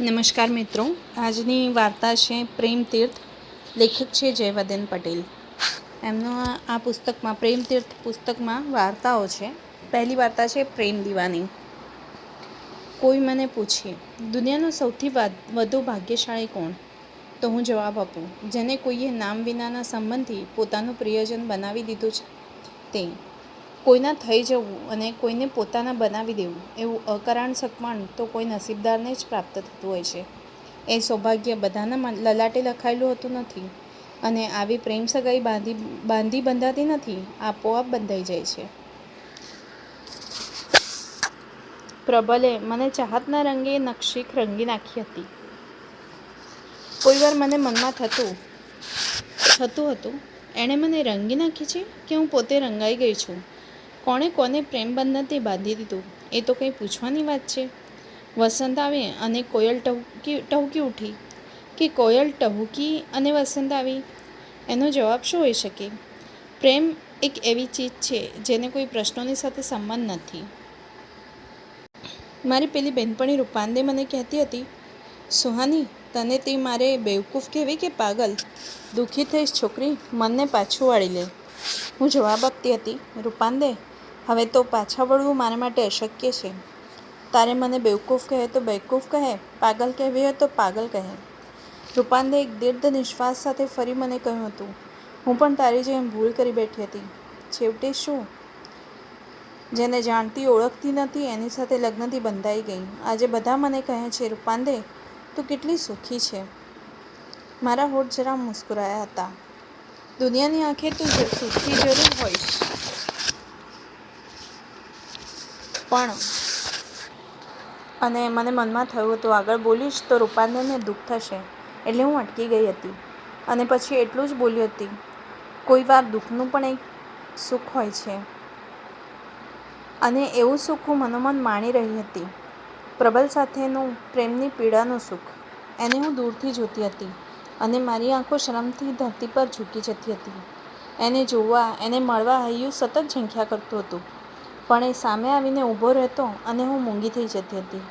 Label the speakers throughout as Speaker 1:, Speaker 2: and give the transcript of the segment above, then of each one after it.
Speaker 1: નમસ્કાર મિત્રો. આજની વાર્તા છે પ્રેમ તીર્થ. લેખક છે જયવદન પટેલ. એમનો આ- પુસ્તકમાં, પ્રેમ તીર્થ પુસ્તકમાં વાર્તાઓ છે. પહેલી વાર્તા છે પ્રેમ દીવાની. કોઈ મને પૂછે, દુનિયાનો સૌથી વધુ ભાગ્યશાળી કોણ? તો હું જવાબ આપું, જેને કોઈએ નામ વિનાના સંબંધથી પોતાનું પ્રિયજન બનાવી દીધું છે. તે કોઈના થઈ જવું અને કોઈને પોતાના બનાવી દેવું એવું અકરાણ સકવાણ તો કોઈ નસીબદારને જ પ્રાપ્ત થતું હોય છે. એ સૌભાગ્ય બધાના લલાટે લખાયેલું હોતું નથી અને આવી પ્રેમ સગાઈ બાંધી બાંધી બંધાતી નથી, આપોઆપ બંધાઈ જાય છે. પ્રબલે મને ચાહતના રંગે નક્ષીક રંગી નાખી હતી. કોઈવાર મને મનમાં થતું થતું હતું, એણે મને રંગી નાખી છે કે હું પોતે રંગાઈ ગઈ છું? કોણે કોને પ્રેમ બંધનથી બાંધી દીધું? એ તો કંઈ પૂછવાની વાત છે. વસંત આવે અને કોયલ ટહુકી ટહુકી ઉઠી. કે કોયલ ટહુકી અને વસંત આવી? એનો જવાબ શું હોઈ શકે? પ્રેમ એક એવી ચીજ છે જેને કોઈ પ્રશ્નોની સાથે સંબંધ નથી. મારી પેલી બહેનપણી રૂપાંદે મને કહેતી હતી, સુહાની, તને તે મારે બેવકૂફ કહેવી કે પાગલ? દુઃખી થઈશ છોકરી, મનને પાછું વાળી લે. હું જવાબ આપતી હતી રૂપાંદે હવે તો પાછા વળવું મારા માટે અશક્ય છે. તારે મને બેવકૂફ કહે તો બેવકૂફ કહે, પાગલ કહેવી હોય તો પાગલ કહે. રૂપાંદે એક દીર્ઘ નિશ્વાસ સાથે ફરી મને કહ્યું હતું, હું પણ તારી જેમ ભૂલ કરી બેઠી હતી. છેવટે શું? જેને જાણતી ઓળખતી નથી, એની સાથે લગ્નથી બંધાઈ ગઈ. આજે બધા મને કહે છે રૂપાંદે તું કેટલી સુખી છે. મારા હોઠ જરા મુસ્કુરાયા હતા. દુનિયાની આંખે તું સુખી જરૂર હોઈશ. પણ અને મને મનમાં થયું હતું, આગળ બોલીશ તો રૂપાંદરને દુઃખ થશે. એટલે હું અટકી ગઈ હતી અને પછી એટલું જ બોલી હતી, કોઈ વાર દુઃખનું પણ એક સુખ હોય છે. અને એવું સુખ હું મનોમન માણી રહી હતી, પ્રબલ સાથેનું પ્રેમની પીડાનું સુખ. એને હું દૂરથી જોતી હતી અને મારી આંખો શરમથી ધરતી પર ઝૂકી જતી હતી. એને જોવા, એને મળવા હૈયું સતત ઝંખ્યા કરતું હતું. પણ એ સામે આવીને ઊભો રહેતો અને હું મૂંગી થઈ જતી હતી.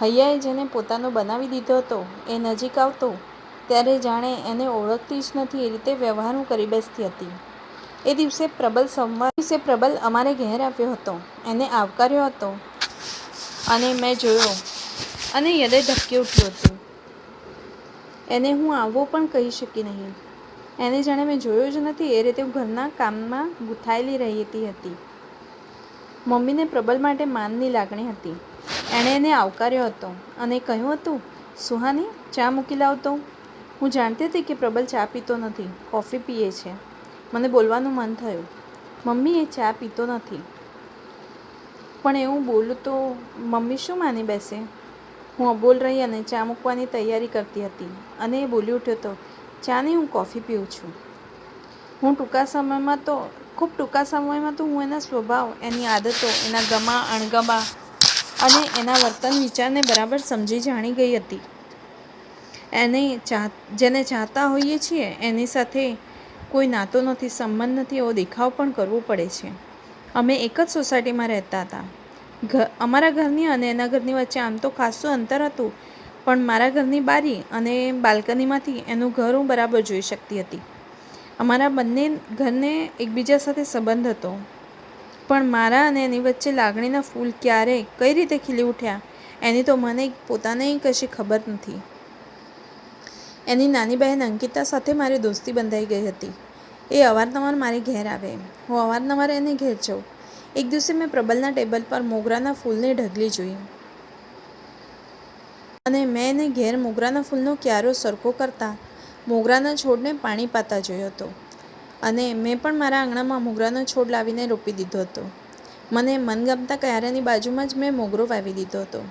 Speaker 1: હૈયાએ જેને પોતાનો બનાવી દીધો હતો, એ નજીક આવતો, ત્યારે જાણે એને ઓળખતી જ નથી એ રીતે વ્યવહાર કરી બેસતી હતી. એ દિવસે પ્રબલ સંવાદ દિવસે પ્રબલ અમારે ઘેર આવ્યો હતો, એને આવકાર્યો હતો અને મેં જોયો અને યદે ધબકી ઉઠ્યું હતું. એને હું આવો પણ કહી શકી નહીં. એને જાણે મેં જોયો જ નથી એ રીતે હું ઘરના કામમાં ગૂંથાયેલી રહેતી હતી. મમ્મીને પ્રબલ માટે માનની લાગણી હતી. એણે એને આવકાર્યો હતો અને કહ્યું હતું, સુહાની, ચા મૂકી લાવતો હું જાણતી હતી કે પ્રબલ ચા પીતો નથી, કોફી પીએ છે. મને બોલવાનું મન થયું. મમ્મી એ ચા પીતો નથી. પણ એવું બોલું તો મમ્મી શું માની બેસે? હું અબોલ રહી અને ચા મૂકવાની તૈયારી કરતી હતી અને એ બોલી ઉઠ્યો તો ચા નહીં હું કોફી પીઉં છું. હું ટૂંકા સમયમાં તો ખૂબ ટૂંકા સમયમાં તો હું એના સ્વભાવ, એની આદતો, એના ગમા, અણગમા અને એના વર્તન વિચારને બરાબર સમજી જાણી ગઈ હતી. એને ચાહ જેને ચાહતા હોઈએ છીએ, એની સાથે કોઈ નાતો નથી, સંબંધ નથી, એવો દેખાવ પણ કરવો પડે છે. અમે એક જ સોસાયટીમાં રહેતા હતા. ઘ, અમારા ઘરની અને એના ઘરની વચ્ચે આમ તો ખાસું અંતર હતું, પણ મારા ઘરની બારી અને બાલ્કનીમાંથી એનું ઘર હું બરાબર જોઈ શકતી હતી. અમારા બંને ઘરને એકબીજા સાથે સંબંધ હતો. પણ મારા અને એની વચ્ચે લાગણીના ફૂલ ક્યારે, કઈ રીતે ખીલી ઉઠ્યા, એની તો મને પોતાને કશી ખબર નથી. એની નાની બહેન અંકિતા સાથે મારી દોસ્તી બંધાઈ ગઈ હતી. એ અવારનવાર મારી ઘેર આવે. હું અવારનવાર એને ઘેર જાઉં. એક દિવસે મેં પ્રબલના ટેબલ પર મોગરાના ફૂલની ઢગલી જોઈ. અને મેં એને ઘેર મોગરાના ફૂલનો ક્યારો સરખો કરતા મોગરાના છોડને પાણી પાતા જોયો હતો અને મેં પણ મારા આંગણામાં મોગરાનો છોડ લાવીને રોપી દીધો હતો. મને મનગમતા ક્યારાની બાજુમાં જ મેં મોગરો વાવી દીધો હતો.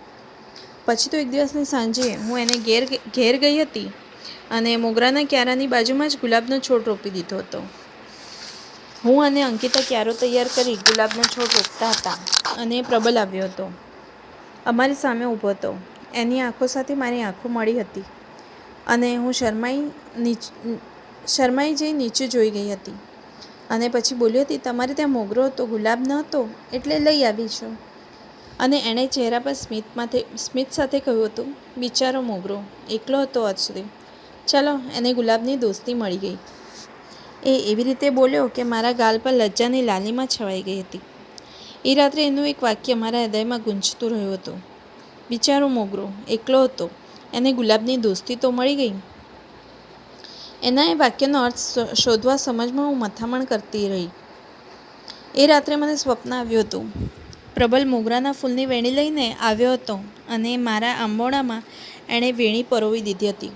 Speaker 1: પછી તો એક દિવસની સાંજે હું એને ઘેર ઘેર ગઈ હતી અને મોગરાના ક્યારાની બાજુમાં જ ગુલાબનો છોડ રોપી દીધો હતો. હું અને અંકિતા ક્યારો તૈયાર કરી ગુલાબનો છોડ રોપતા હતા અને પ્રબલ આવ્યો હતો. અમારી સામે ઊભો હતો. એની આંખો સાથે મારી આંખો મળી હતી. અને હું શરમાઈ નીચ, શરમાઈ જઈ નીચે જોઈ ગઈ હતી. અને પછી બોલી હતી તમારે ત્યાં મોગરો હતો, ગુલાબ ન હતો? એટલે લઈ આવી છું. અને એણે ચહેરા પર સ્મિતમાંથી સ્મિત સાથે કહ્યું હતું, બિચારો મોગરો, એકલો હતો આજ સુધી. ચાલો, એને ગુલાબની દોસ્તી મળી ગઈ. એ એવી રીતે બોલ્યો કે મારા ગાલ પર લજ્જાની લાલીમાં છવાઈ ગઈ હતી. એ રાત્રે એનું એક વાક્ય મારા હૃદયમાં ગુંજતું રહ્યું હતું. બિચારો મોગરો, એકલો હતો. એને ગુલાબની દોસ્તી તો મળી ગઈ. એના એ વાક્યનો અર્થ શોધવા સમજમાં હું મથામણ કરતી રહી. એ રાત્રે મને સ્વપ્ન આવ્યું હતું. પ્રબલ મોગરાના ફૂલની વેણી લઈને આવ્યો હતો અને મારા આંબોડામાં એણે વેણી પરોવી દીધી હતી.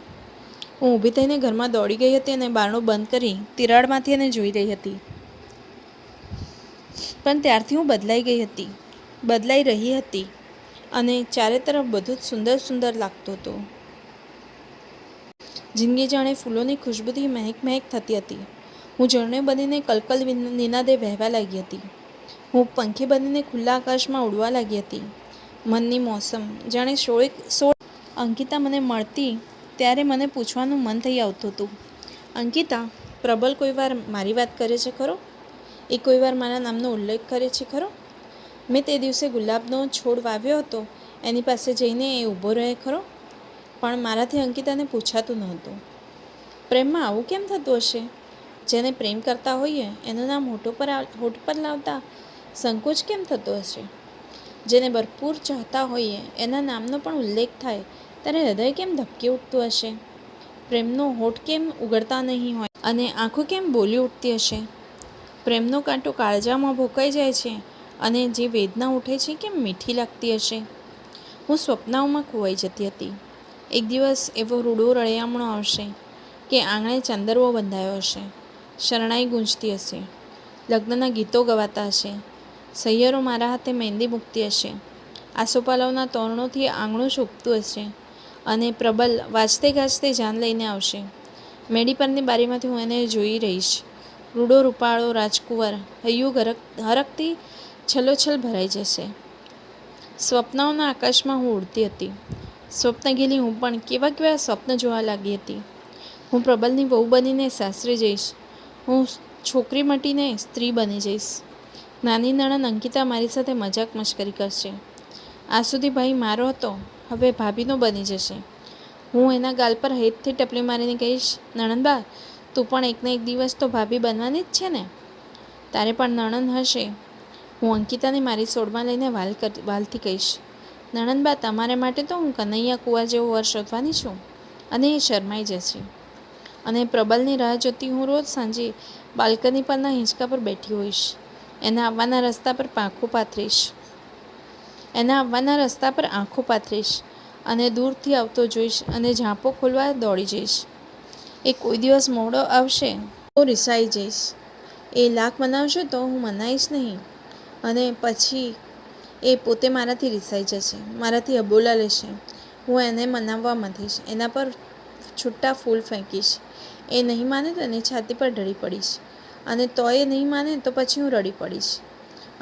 Speaker 1: હું ઊભી થઈને ઘરમાં દોડી ગઈ હતી અને બારણું બંધ કરી તિરાડમાંથી એને જોઈ રહી હતી. પણ ત્યારથી હું બદલાઈ ગઈ હતી. બદલાઈ રહી હતી. અને ચારે તરફ બધું જ સુંદર સુંદર લાગતું હતું. જિંદગી જાણે ફૂલોની ખુશ્બુથી મહેક મહેક થતી હતી. હું ઝરણે બનીને કલકલ નિનાદે વહેવા લાગી હતી. હું પંખી બનીને ખુલ્લા આકાશમાં ઉડવા લાગી હતી. મનની મોસમ જાણે સોળેક સોળ અંકિતા મને મળતી ત્યારે મને પૂછવાનું મન થઈ આવતું હતું. અંકિતા, પ્રબલ કોઈ વાર મારી વાત કરે છે ખરો? એ કોઈ વાર મારા નામનો ઉલ્લેખ કરે છે ખરો? મેં તે દિવસે ગુલાબનો છોડ વાવ્યો હતો. એની પાસે જઈને એ ઊભો રહે ખરો? પણ મારાથી અંકિતાને પૂછાતું નહોતું. પ્રેમમાં આવું કેમ થતું હશે? જેને પ્રેમ કરતા હોઈએ, એનું નામ હોઠો પર હોઠ પર લાવતા સંકોચ કેમ થતો હશે? જેને ભરપૂર ચાહતા હોઈએ, એના નામનો પણ ઉલ્લેખ થાય, ત્યારે હૃદય કેમ ધબકી ઉઠતું હશે? પ્રેમનો હોઠ કેમ ઉગડતા નહીં હોય? અને આંખો કેમ બોલી ઉઠતી હશે? પ્રેમનો કાંટો કાળજામાં ભોકાઈ જાય છે અને જે વેદના ઉઠે છે કેમ મીઠી લાગતી હશે? હું સ્વપ્નાઓમાં ખોવાઈ જતી હતી. એક દિવસ એવો રૂડો રળિયામણો આવશે કે આંગણે ચંદરવો બંધાયો હશે. શરણાઈ ગુંજતી હશે. લગ્નના ગીતો ગવાતા હશે. સૈયરો મારા હાથે મહેંદી મૂકતી હશે. આસોપાલવના તોરણોથી આંગણું શોભતું હશે અને પ્રબલ વાંચતે ગાજતે જાન લઈને આવશે. મેડી પરની બારીમાંથી હું એને જોઈ રહીશ. રૂડો રૂપાળો રાજકુંવર, હૈયું ગરક, હરકતી છલોછલ ભરાઈ જશે. સ્વપ્નાઓના આકાશમાં હું ઉડતી હતી. સ્વપ્ન ગેલી હું પણ કેવા કેવા સ્વપ્ન જોવા લાગી હતી. હું પ્રબલની વહુ બનીને સાસરે જઈશ. હું છોકરી મટીને સ્ત્રી બની જઈશ. નાની નણંદ અંકિતા મારી સાથે મજાક મશ્કરી કરશે. આ સુધી ભાઈ મારો હતો, હવે ભાભીનો બની જશે. હું એના ગાલ પર હેતથી ટપલી મારીને કહીશ, નણંદબા, તું પણ એકને એક દિવસ તો ભાભી બનવાની જ છે ને? તારે પણ નણંદ હશે. હું અંકિતાને મારી સોડમાં લઈને વાલ વાલથી કહીશ. નણંદબા, તમારે માટે તો હું કનૈયા કુવા જેવો વર શોધવાની છું. અને એ શરમાઈ જશે અને પ્રબલની રાહ જોતી હું રોજ સાંજે બાલ્કની પરના હિંચકા પર બેઠી હોઈશ. એના આવવાના રસ્તા પર પાંખો પાથરીશ. એના આવવાના રસ્તા પર આંખો પાથરીશ અને દૂરથી આવતો જોઈશ અને ઝાંપો ખોલવા દોડી જઈશ. એ કોઈ દિવસ મોડો આવશે તો રિસાઈ જઈશ. એ લાખ મનાવશે તો હું મનાઈશ નહીં. અને પછી એ પોતે મારાથી રિસાઈ જશે, મારાથી અબોલા લેશે, હું એને મનાવવા માંડીશ, એના પર છૂટા ફૂલ ફેંકીશ, એ નહીં માને તો એની છાતી પર ઢળી પડીશ, અને તો એ નહીં માને તો પછી હું રડી પડીશ,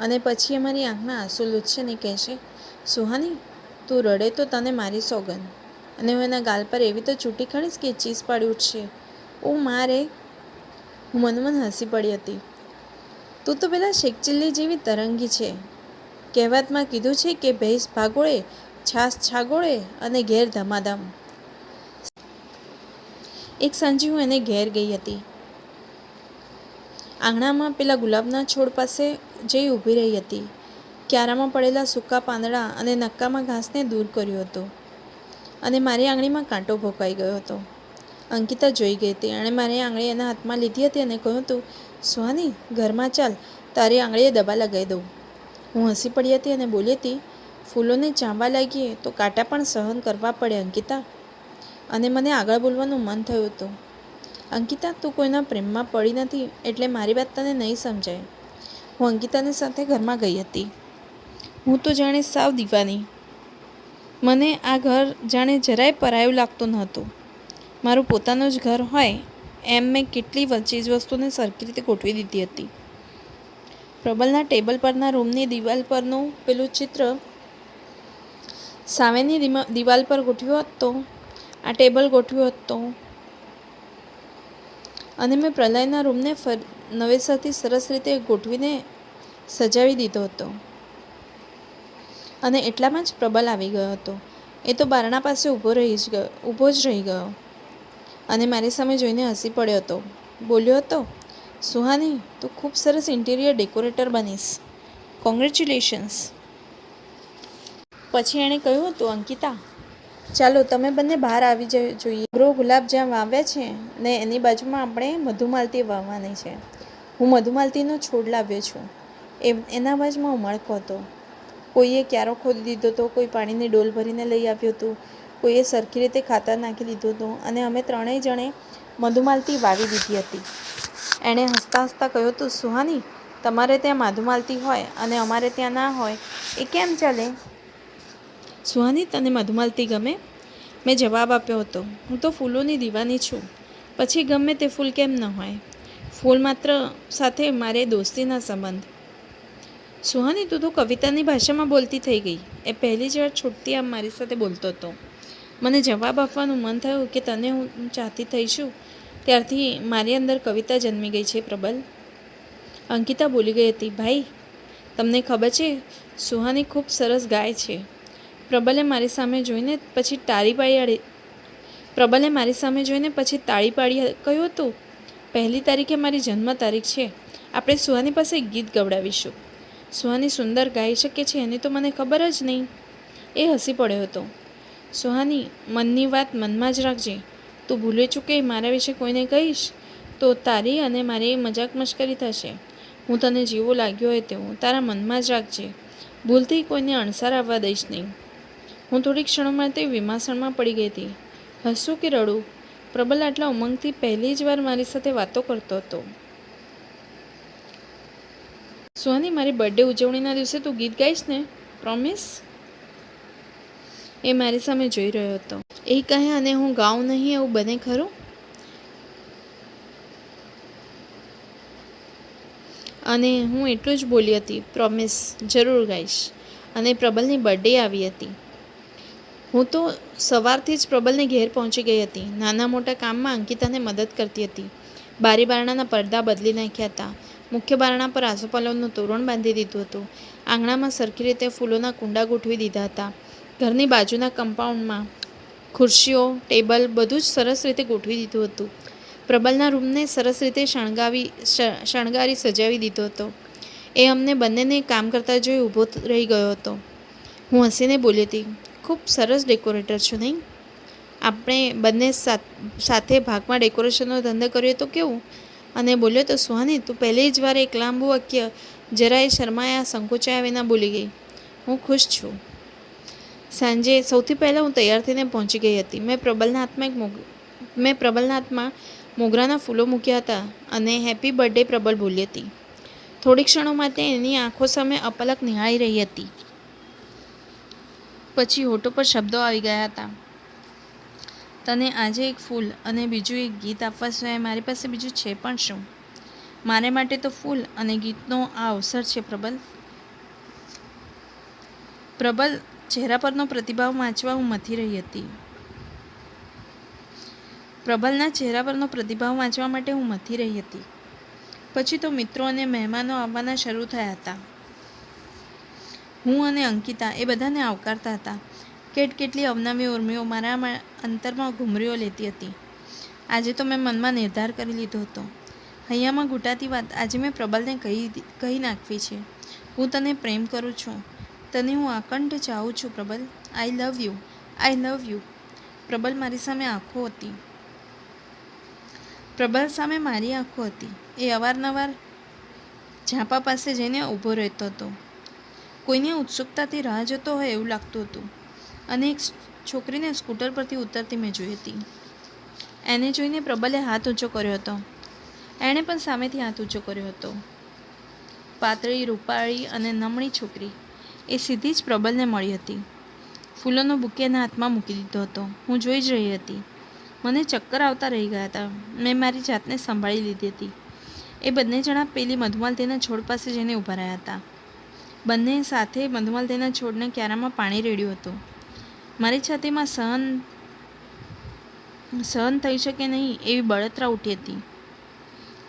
Speaker 1: અને પછી એ મારી આંખમાં આંસુ લૂછશે ને કહેશે, સુહાની, તું રડે તો તને મારી સોગન અને હું એના ગાલ પર એવી તો ચૂંટી ખણીશ કે ચીસ પાડી ઉઠશે. ઓ, મારે. હું મનમન હસી પડી હતી. તું તો પેલા શેકચિલ્લી જેવી તરંગી છે. કહેવતમાં કીધું છે કે ભેંસ ભાગોળે, છાસ છાગોળે અને ઘેર ધમાધમ. એક સાંજે હું એને ઘેર ગઈ હતી. આંગણામાં પેલા ગુલાબના છોડ પાસે જઈ ઊભી રહી હતી. ક્યારામાં પડેલા સૂકા પાંદડા અને નક્કામાં ઘાસને દૂર કર્યું હતું. અને મારી આંગળીમાં કાંટો ભોકાઈ ગયો હતો. અંકિતા જોઈ ગઈ હતી એણે મારી આંગળી એના હાથમાં લીધી હતી અને કહ્યું હતું સુહાની ઘરમાં ચાલ, તારી આંગળીએ દબા લગાવી દઉં. હું હસી પડી હતી અને બોલી હતી, ફૂલોને ચાંબા લાગીએ તો કાંટા પણ સહન કરવા પડે, અંકિતા. અને મને આગળ બોલવાનું મન થયું હતું. અંકિતા, તું કોઈના પ્રેમમાં પડી નથી એટલે મારી વાત તને નહીં સમજાય. હું અંકિતાની સાથે ઘરમાં ગઈ હતી. હું તો જાણે સાવ દીવાની. મને આ ઘર જાણે જરાય પરાયું લાગતું નહોતું. મારું પોતાનું જ ઘર હોય એમ મેં કેટલી ચીજ વસ્તુને સરખી રીતે ગોઠવી દીધી હતી. પ્રબલના ટેબલ પરના રૂમની દિવાલ પરનું પેલું ચિત્ર સામેની દિવાલ પર ગોઠવ્યો હતો. આ ટેબલ ગોઠવ્યો હતો. અને મેં પ્રલયના રૂમને ફર નવેસરથી સરસ રીતે ગોઠવીને સજાવી દીધો હતો. અને એટલામાં જ પ્રબલ આવી ગયો હતો. એ તો બારણા પાસે ઊભો રહી જ ગયો ઊભો જ રહી ગયો. અને મારી સામે જોઈને હસી પડ્યો હતો. બોલ્યો હતો, સુહાની, તું ખૂબ સરસ ઇન્ટિરિયર ડેકોરેટર બનીશ. કોંગ્રેચ્યુલેશન્સ. પછી એણે કહ્યું હતું, અંકિતા, ચાલો તમે બંને બહાર આવી જોઈએ. ગ્રો ગુલાબ જ્યાં વાવ્યા છે ને એની બાજુમાં આપણે મધુમાલતી વાવવાની છે. હું મધુમાલતીનો છોડ લાવ્યો છું. એ એના બાજુમાં ઉમળકો હતો. કોઈએ ક્યારો ખોદી દીધો હતો કોઈ પાણીની ડોલ ભરીને લઈ આવ્યું હતું. કોઈએ સરખી રીતે ખાતર નાખી દીધું હતું અને અમે ત્રણેય જણે મધુમાલતી વાવી દીધી હતી. એણે હસતા હસતા કહ્યું હતું સુહાની, તમારે ત્યાં મધુમાલતી હોય અને અમારે ત્યાં ના હોય, એ કેમ ચાલે? સુહાની, તને મધુમાલતી ગમે? મેં જવાબ આપ્યો હતો, હું તો ફૂલોની દીવાની છું, પછી ગમે તે ફૂલ કેમ ન હોય? ફૂલ માત્ર સાથે મારે દોસ્તીના સંબંધ. સુહાની, તું તો કવિતાની ભાષામાં બોલતી થઈ ગઈ, એ પહેલી જ વાર છૂટતી આમ મારી સાથે બોલતો હતો. મને જવાબ આપવાનું મન થયું કે તને હું ચાહતી થઈશું ત્યારથી મારી અંદર કવિતા જન્મી ગઈ છે પ્રબલ. અંકિતા બોલી ગઈ હતી, ભાઈ, તમને ખબર છે, સુહાની ખૂબ સરસ ગાય છે. પ્રબલે મારી સામે જોઈને પછી તાળી પાડી, પ્રબલે મારી સામે જોઈને પછી તાળી પાડી કહ્યું હતું, પહેલી તારીખે મારી જન્મ તારીખ છે. આપણે સુહાની પાસે ગીત ગવડાવીશું. સુહાની સુંદર ગાઈ શકે છે, એની તો મને ખબર જ નહીં. એ હસી પડ્યો હતો. સુહાની, મનની વાત મનમાં જ રાખજે. તું ભૂલે ચૂકે, મારા વિશે કોઈને કહીશ? તો તારી અને મારી મજાક મશ્કરી થશે. હું તને જેવો લાગ્યો હોય તેવું, તારા મનમાં જ રાખજે. ભૂલથી કોઈને અણસાર આવવા દઈશ નહીં. હું થોડી ક્ષણો માટે વિમાસણમાં પડી ગઈ હતી. હસું કે રડું? પ્રબલ આટલા ઉમંગથી પહેલી જ વાર મારી સાથે વાતો કરતો હતો. સુહાની, મારી બર્થડે ઉજવણીના દિવસે તું ગીત ગાઈશ ને? પ્રોમિસ? એ મારી સામે જોઈ રહ્યો હતો. એ કહે, અને હું ગાઉં નહીં એવું બને ખરું? અને હું એટલું જ બોલી હતી પ્રોમિસ જરૂર ગાઈશ. અને પ્રબલની બર્થડે આવી હતી. હું તો સવારથી જ પ્રબલને ઘેર પહોંચી ગઈ હતી. નાના મોટા કામમાં અંકિતાને મદદ કરતી હતી. બારી બારણાના પડદા બદલી નાખ્યા હતા. મુખ્ય બારણા પર આસોપાલવનું તોરણ બાંધી દીધું હતું. આંગણામાં સરખી રીતે ફૂલોના કુંડા ગોઠવી દીધા હતા. ઘરની બાજુના કમ્પાઉન્ડમાં ખુરશીઓ, ટેબલ બધું જ સરસ રીતે ગોઠવી દીધું હતું. પ્રબલના રૂમને સરસ રીતે શણગાવી શણગારી સજાવી દીધો હતો. એ અમને બંનેને કામ કરતા જોઈ ઊભો રહી ગયો હતો. હું હસીને બોલી હતી, ખૂબ સરસ ડેકોરેટર છું નહીં? આપણે બંને સાથે ભાગમાં ડેકોરેશનનો ધંધો કર્યો તો કેવું? અને બોલ્યો તો, સુહાની, તું પહેલી જ વાર એક લાંબુ વાક્ય જરાય શરમાયા, સંકોચાયા વિના બોલી ગઈ. હું ખુશ છું. સાંજે સૌથી પહેલાં હું તૈયાર થઈને પહોંચી ગઈ હતી. મેં પ્રબલના હાથમાં એક મોગ મેં પ્રબલના હાથમાં મોગરાના ફૂલો મૂક્યા હતા અને હેપી બર્થડે પ્રબલ બોલી હતી. થોડી ક્ષણો માટે એની આંખો સામે અપલક નિહાળી રહી હતી. પછી હોઠો પર શબ્દો આવી ગયા હતા. તને આજે એક ફૂલ અને બીજું એક ગીત આપવા સિવાય મારી પાસે બીજું છે પણ શું? મારે માટે તો ફૂલ અને ગીતનો આ અવસર છે પ્રબલ. પ્રબલ ચહેરા પરનો પ્રતિભાવ વાંચવા હું મથી રહી હતી. પ્રબલના ચહેરા પરનો પ્રતિભાવ વાંચવા માટે હું મથી રહી હતી. પછી તો મિત્રો અને મહેમાનો આવવાના શરૂ થયા હતા. હું અને અંકિતા એ બધાને આવકારતા હતા. કેટ કેટલી અવનવી ઉર્મિઓ મારા અંતરમાં ઘૂમરીઓ લેતી હતી. આજે તો મેં મનમાં નિર્ધાર કરી લીધો હતો. હૈયામાં ઘૂંટાતી વાત આજે મેં પ્રબલને કહી કહી નાખવી છે. હું તને પ્રેમ કરું છું. તને હું આકંઠ ચાહું છું, Prabal. I love you I love you Prabal મારી સામે આંખો હતી. પ્રબલ સામે મારી આંખો હતી. એ અવારનવાર ઝાપા પાસે જઈને ઊભો રહેતો હતો. કોઈને ઉત્સુકતાથી રાહ જોતો હોય એવું લાગતું હતું. અને એક છોકરીને સ્કૂટર પરથી ઉતરતી મેં જોઈ હતી. એને જોઈને પ્રબલે હાથ ઊંચો કર્યો હતો. એણે પણ સામેથી હાથ ઊંચો કર્યો હતો. પાતળી, રૂપાળી અને નમણી છોકરી. એ સીધી જ પ્રબલને મળી હતી. ફૂલોનો બુકે એના હાથમાં મૂકી દીધો હતો. હું જોઈ જ રહી હતી. મને ચક્કર આવતા રહી ગયા હતા. મેં મારી જાતને સંભાળી લીધી હતી. એ બંને જણા પેલી મધુમાલતીના છોડ પાસે જઈને ઊભા રહ્યા હતા. બંને સાથે મધુમાલતીના છોડને ક્યારામાં પાણી રેડ્યું હતું. મારી છાતીમાં સહન સહન થઈ શકે નહીં એવી બળતરા ઉઠી હતી.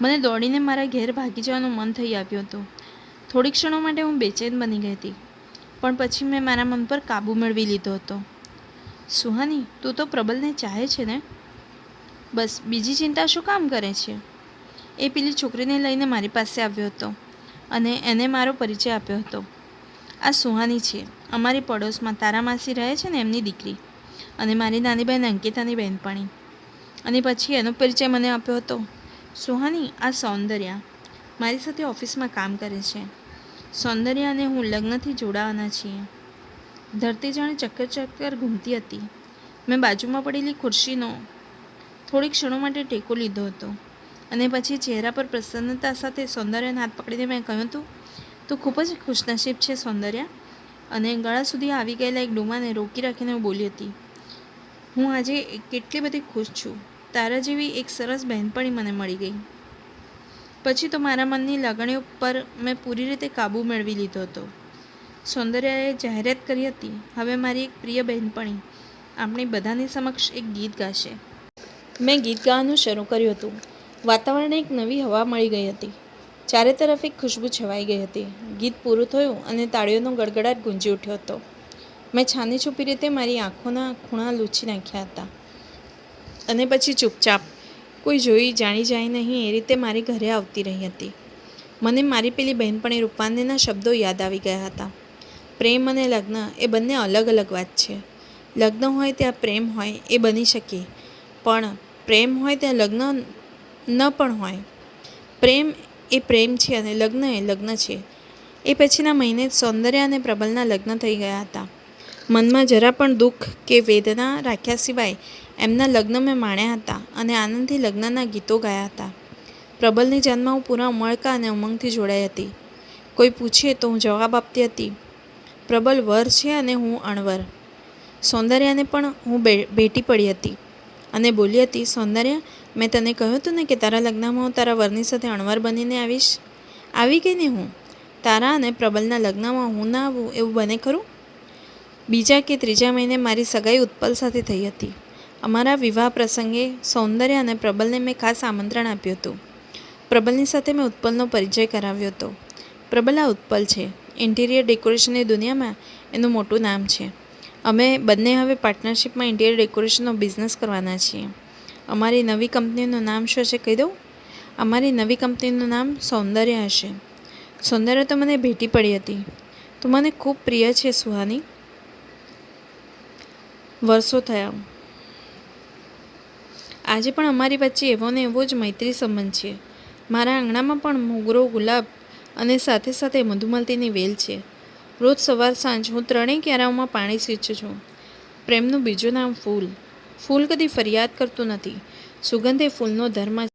Speaker 1: મને દોડીને મારા ઘેર ભાગી જવાનું મન થઈ આવ્યું હતું. થોડી ક્ષણો માટે હું બેચેન બની ગઈ હતી. પણ પછી મેં મારા મન પર કાબૂ મેળવી લીધો હતો. સુહાની, તું તો પ્રબલને ચાહે છે ને? બસ, બીજી ચિંતા શું કામ કરે છે? એ પેલી છોકરીને લઈને મારી પાસે આવ્યો હતો અને એને મારો પરિચય આપ્યો હતો. આ સુહાની છે, અમારી પડોશમાં તારા માસી રહે છે ને એમની દીકરી અને મારી નાની બહેન અંકિતાની બહેનપણી. અને પછી એનો પરિચય મને આપ્યો હતો. સુહાની, આ સૌંદર્યા મારી સાથે ઓફિસમાં કામ કરે છે. સૌંદર્ય અને હું લગ્નથી જોડાવાના છીએ. ધરતી જાણે ચક્કર ચક્કર ઘૂમતી હતી. મેં બાજુમાં પડેલી ખુરશીનો થોડીક ક્ષણો માટે ટેકો લીધો હતો અને પછી ચહેરા પર પ્રસન્નતા સાથે સૌંદર્યના હાથ પકડીને મેં કહ્યું હતું તું ખૂબ જ ખુશનસીબ છે સૌંદર્ય. અને ગળા સુધી આવી ગયેલા એક ડુમાને રોકી રાખીને બોલી હતી, હું આજે કેટલી બધી ખુશ છું. તારા જેવી એક સરસ બહેનપણી મને મળી ગઈ. પછી તો મારા મનની લાગણીઓ પર મેં પૂરી રીતે કાબૂ મેળવી લીધો હતો. સૌંદર્યાએ જાહેરાત કરી હતી, હવે મારી એક પ્રિય બહેનપણી, આપણી બધાની સમક્ષ એક ગીત ગાશે. મેં ગીત ગાવાનું શરૂ કર્યું હતું. વાતાવરણને એક નવી હવા મળી ગઈ હતી. ચારે તરફ એક ખુશ્બુ છવાઈ ગઈ હતી. ગીત પૂરું થયું અને તાળીઓનો ગડગડાટ ગુંજી ઉઠ્યો હતો. મેં છાની છુપી રીતે મારી આંખોના ખૂણા લૂછી નાખ્યા હતા. અને પછી ચૂપચાપ કોઈ જોઈ, જાણી જાય નહીં, એ રીતે મારી ઘરે આવતી રહી હતી. મને મારી પેલી બહેનપણી રૂપાંદેના શબ્દો યાદ આવી ગયા હતા. પ્રેમ અને લગ્ન એ બંને અલગ અલગ વાત છે. લગ્ન હોય ત્યાં પ્રેમ હોય, એ બની શકે. પણ પ્રેમ હોય ત્યાં લગ્ન ન પણ હોય. પ્રેમ એ પ્રેમ છે અને લગ્ન એ લગ્ન છે. એ પછીના મહિને સૌંદર્ય અને પ્રબલના લગ્ન થઈ ગયા હતા. મનમાં જરા પણ દુઃખ કે વેદના રાખ્યા સિવાય એમના લગ્ન મેં માણ્યા હતા અને આનંદથી લગ્નના ગીતો ગાયા હતા. પ્રબલની જાનમાં હું પૂરા ઉમળકા અને ઉમંગથી જોડાઈ હતી. કોઈ પૂછે તો હું જવાબ આપતી હતી, પ્રબલ વર છે અને હું અણવર. સૌંદર્યાને પણ હું ભેટી પડી હતી. અને બોલી હતી, સૌંદર્ય, મેં તને કહ્યું હતું ને કે તારા લગ્નમાં હું તારા વરની સાથે અણવર બનીને આવીશ. આવી ગઈ ને હું? તારા અને પ્રબલના લગ્નમાં હું ના આવું એવું બને ખરું? બીજા કે ત્રીજા મહિને મારી સગાઈ ઉત્પલ સાથે થઈ હતી. અમારા વિવાહ પ્રસંગે સૌંદર્ય અને પ્રબલને મેં ખાસ આમંત્રણ આપ્યું હતું. પ્રબલની સાથે મેં ઉત્પલનો પરિચય કરાવ્યો હતો. પ્રબલ આ ઉત્પલ છે. ઇન્ટિરિયર ડેકોરેશનની દુનિયામાં એનું મોટું નામ છે. અમે બંને હવે પાર્ટનરશિપમાં ઇન્ટિરિયર ડેકોરેશનનો બિઝનેસ કરવાના છીએ. અમારી નવી કંપનીનું નામ શું છે કહી દઉં? અમારી નવી કંપનીનું નામ સૌંદર્ય હશે. સૌંદર્ય તો મને ભેટી પડી હતી. તો મને ખૂબ પ્રિય છે, સુહાની. વર્ષો થયા. આજે પણ અમારી વચ્ચે એવો ને એવો જ મૈત્રી સંબંધ છે. મારા આંગણામાં પણ મોગરો, ગુલાબ અને સાથે સાથે મધુમાલતીની વેલ છે. રોજ સવાર સાંજ હું ત્રણેય ક્યારાઓમાં પાણી સિંચું છું. પ્રેમનું બીજું નામ ફૂલ. ફૂલ કદી ફરિયાદ કરતું નથી. સુગંધ એ ફૂલનો ધર્મ